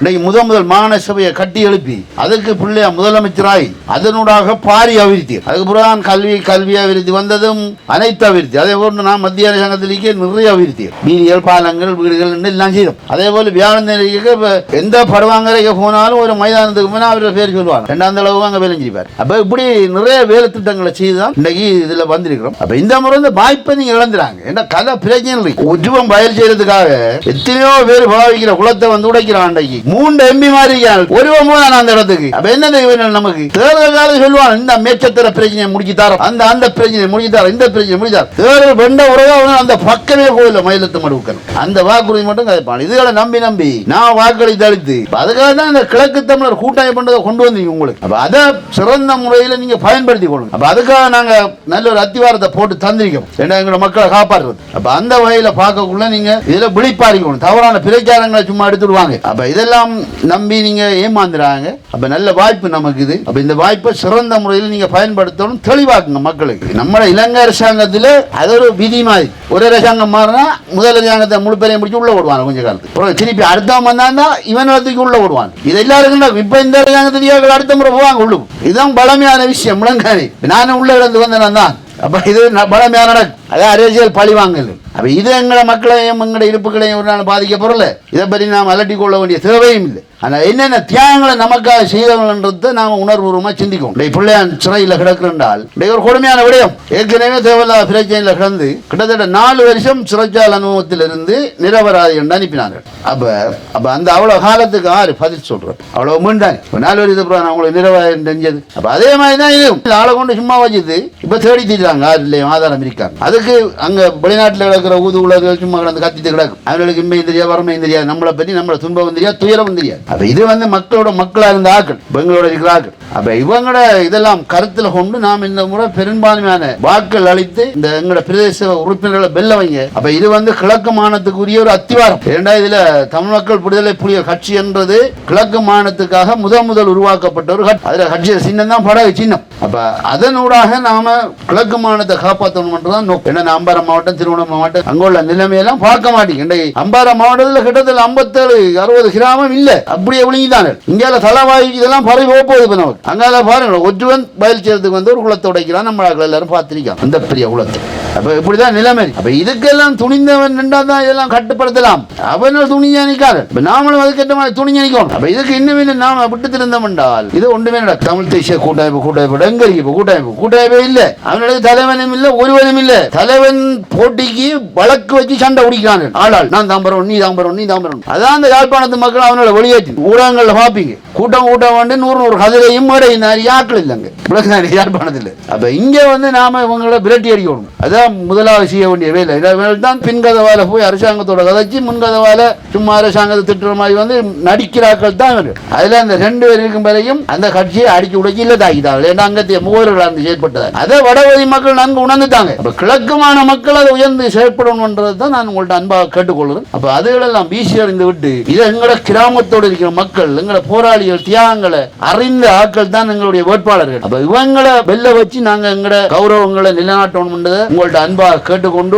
இன்னைக்கு முதல் முதல் மாகாண சபையை கட்டி எழுப்பி அதற்கு பிள்ளையா முதலமைச்சராய் அதனூடாக பாரி அபிவிருத்தி. அதுக்கு பிறகு கல்வி கல்வி அபிவிருத்தி வந்ததும் அனைத்து அபிவிருத்தி. அதே போன்று நான் மத்திய அரசாங்கத்திலேயே நிறைய அபிவிருத்தி. வீதிகள் பாலங்கள் வீடுகள் எல்லாம் செய்தோம். அதே போல வியாழந்தேரிக்கு எந்த பருவாங்கரைக்கு போனாலும் ஒரு மைதானத்துக்கு போனால் அவர் பேர் சொல்லுவாங்க. ரெண்டாம் தளவு அங்கே வேலை செய்வார் அப்ப இப்படி நிறைய வேலை திட்டங்களை செய்து தான் இன்னைக்கு இதுல வந்திருக்கிறோம். அப்ப இந்த முறை இந்த வாய்ப்பை நீங்க இழந்துறாங்க. ஏன்னா கதை பிரச்சனை உஜ்ஜுவம் பயில் பயல் செய்யறதுக்காக எத்தனையோ பேர் பாவிக்கிற குளத்தை வந்து உடைக்கிறான் அன்றைக்கு மூன்று எம்பி மாதிரி ஒருவன் மூணு அந்த இடத்துக்கு. அப்ப என்ன வேணும் நமக்கு? தேர்தல் காலம் சொல்லுவான் இந்த மேச்சத்திர பிரச்சனையை முடிச்சு தரோம் அந்த அந்த பிரச்சனையை முடிச்சு தரோம் இந்த பிரச்சனை முடிச்சு தரோம் தேர்தல் வெண்ட உறவா அந்த பக்கமே கோயில மயிலத்து மடுவுக்கள் அந்த வாக்குறுதி மட்டும் கதைப்பான். இதுகளை நம்பி நம்பி நான் வாக்களி அளித்து அதுக்காக தான் இந்த கிழக்கு தமிழர் கூட்டாய் பண்றதை கொண்டு வந்தீங்க உங்களுக்கு. அப்ப அதை சிறந்த முறையில் நீங்க பயன்படுத்தி கொள்ளுங்க. அப்ப அதுக்காக நாங்க நல்ல ஒரு அத்திவாரத்தை போட்டு தந்திருக்கோம். ஏன்னா எங்களோட மக்களை காப்பாற்றுறது. அப்ப அந்த வகையில பார்க்கக்குள்ள நீங்க இதுல விழிப்பாரிக்கணும் தவறான பிரச்சாரங்களை சும்மா எடுத்துடுவாங்க. அப்ப இதெல்லாம் நம்பி நீங்க ஏமாந்துறாங்க. அப்ப நல்ல வாய்ப்பு நமக்கு இது அப்ப இந்த வாய்ப்பை சிறந்த முறையில் நீங்க பயன்படுத்தணும் தெளிவாக்குங்க மக்களுக்கு. நம்ம இலங்கை அரசாங்கத்துல அது ஒரு விதி மாதிரி. ஒரு அரசாங்கம் மாறினா முதல் அரசாங்கத்தை முழு பேரையும் முடிச்சு உள்ள விடுவாங்க கொஞ்ச காலத்துக்கு. அப்புறம் திருப்பி அடுத்தவன் வந்தான்னா இவன் இடத்துக்கு உள்ள விடுவான் இது எல்லாருக்கும் இப்போ இப்ப இந்த அரசாங்கத்துக்கு அடுத்த முறை போவாங்க உள்ளுக்கு. இதுதான் பழமையான விஷயம் முழங்காரி நானும் உள்ள இருந்து வந்தேன் தான் அப்ப இது ந- பழமையான அது அதான் அரசியல் பழி வாங்கல். அப்ப இது எங்களை மக்களையும் எங்களோட இருப்புகளையும் ஒரு நாள் பாதிக்க பொருள். இதை பற்றி நாம் அலட்டி கொள்ள வேண்டிய தேவையும் இல்லை. ஆனால் என்னென்ன தியாகங்களை நமக்காக செய்தவங்கன்றதை நாம் உணர்வுபூர்வமாக சிந்திக்கும் டேய் பிள்ளையான் சிறையில் கிடக்குறால் டேய் ஒரு கொடுமையான விடயம். ஏற்கனவே தேவையில்லாத பிரச்சனையில் கிடந்து கிட்டத்தட்ட நாலு வருஷம் சிறைச்சால் அனுபவத்தில் இருந்து நிரபராதி என்று அனுப்பினார்கள். அப்போ அப்போ அந்த அவ்வளோ காலத்துக்கு ஆறு பதில் சொல்கிறேன் அவ்வளோ மீண்டாங்க இப்போ நாலு வருஷத்துக்கு அப்புறம் நான் நிரபராதி தெரிஞ்சது. அப்போ அதே மாதிரி தான் இது ஆளை கொண்டு சும்மா வச்சுது. இப்போ தேடி தீட்டாங்க ஆறு இல்லையும் ஆதாரம் இருக்காங்க. அதுக்கு அங்க வெளிநாட்டில் கிடக்கிற ஊது உலக சும்மா கிடந்து கத்திட்டு கிடக்கும் அவர்களுக்கு இன்மையும் தெரியாது வறுமையும் தெரியாது. நம்மளை பற்றி நம்மளை துன்பம் தெரியாது துயரம் தெரியாது. அப்போ இது வந்து மக்களோட மக்களாக இருந்த ஆக்கள் பெங்களோட இருக்கிற ஆக்கள் அப்ப இவங்களோட இதெல்லாம் கருத்துல கொண்டு நாம் இந்த முறை பெரும்பான்மையான வாக்கள் அளித்து இந்த எங்களோட பிரதேச உறுப்பினர்களை வெல்ல வைங்க. அப்போ இது வந்து கிழக்கு மாநிலத்துக்குரிய ஒரு அத்திவாரம். இரண்டா தமிழ் மக்கள் விடுதலை புலிகள் கட்சி என்றது கிழக்கு மாநிலத்துக்காக முதல் முதல் உருவாக்கப்பட்ட ஒரு கட்சி. அதுல சின்னம் தான் படகு சின்னம். அப்போ அதனூடாக நாம கிழக்கு மாநிலத்தை காப்பாற்றணும்ன்றதான் நோக்கம். ஏன்னா அம்பாரம் மாவட்டம் திருவண்ணாமலை மாவட்டம்? அங்க உள்ள நிலைமையெல்லாம் பார்க்க மாட்டேங்க இன்றைக்கு அம்பாரம் மாவட்டத்தில் கிட்டத்தட்ட ஐம்பத்தேழு அறுபது கிராமம் இல்ல. அப்படியே விழுங்கிதானே இங்கால தலைவாய் இதெல்லாம் பறவை போகுது இப்ப நமக்கு. அங்கால பாருங்க ஒற்றுவன் பயில் செய்யறதுக்கு வந்து ஒரு குளத்தை உடைக்கிறான். நம்ம ஆட்கள் எல்லாரும் பார்த்திருக்கோம் அந்த பெரிய குளத்தை. அப்ப இப்படிதான் நிலைமை அப்ப இதுக்கெல்லாம் துணிந்தவன் நின்றா தான் இதெல்லாம் கட்டுப்படுத்தலாம். அவனால் துணிஞ்சா நிற்காது இப்ப நாமளும் அதுக்கேற்ற மாதிரி துணிஞ்சு நிற்கணும் அப்ப இதுக்கு இன்னும் இன்னும் நாம விட்டு திருந்தோம் என்றால் இது ஒன்றுமே நடக்கும் தமிழ் தேசிய கூட்டமைப்பு கூட்டமைப்பு எங்க இருக்கு கூட்டமைப்பு. கூட்டமைப்பே இல்ல. அவனுடைய தலைவனும் இல்ல ஒருவனும் இல்ல. தலைவன் போட்டிக்கு வழக்கு வச்சு சண்டை பிடிக்கிறாங்க ஆளாள் நான் தாம்பரம் நீ தாம்பரம் நீ தாம்பரம் அதான் அந்த யாழ்ப்பாணத்து மக்கள் அவனோட வெளியேற்றி. ஊடகங்கள்ல பாப்பீங்க கூட்டம் கூட்டம் வந்து நூறு நூறு கதிரையும் மேடையும் நிறைய ஆட்கள் இல்லைங்க. உலகம் யாழ்ப்பாணத்தில். அப்ப இங்க வந்து நாம இவங்கள விரட்டி அடிக்கணும். அதான் முதலாவது செய்ய வேண்டிய வேலை. இதை தான் பின்கதவால போய் அரசாங்கத்தோட கதைச்சு முன்கதவால சும்மா அரசாங்கத்தை திட்டுற மாதிரி வந்து நடிக்கிறாக்கள் தான் இவர். அதுல அந்த ரெண்டு பேர் இருக்கும் வரையும் அந்த கட்சியை அடிச்சு உடைச்சு இல்லை தாக்கிட்டாங்க ஏன்னா அங்கத்திய முகவர்கள் அந்த செயற்பட்டது அதை வடவதி மக்கள் நன்கு உணர்ந்துட்டாங்க. கிழக்கு வழக்கமான மக்கள் அதை உயர்ந்து செயற்படணும்ன்றது தான் நான் உங்கள்ட்ட அன்பாக கேட்டுக்கொள்கிறேன். அப்போ அதுகளெல்லாம் வீசி அறிந்து விட்டு இது எங்களோட கிராமத்தோடு இருக்கிற மக்கள் எங்களோட போராளிகள் தியாகங்களை அறிந்த ஆட்கள் தான் எங்களுடைய வேட்பாளர்கள். அப்ப இவங்களை வெளில வச்சு நாங்க எங்களோட கௌரவங்களை நிலைநாட்டணும்ன்றதை உங்கள்ட்ட அன்பாக கேட்டுக்கொண்டு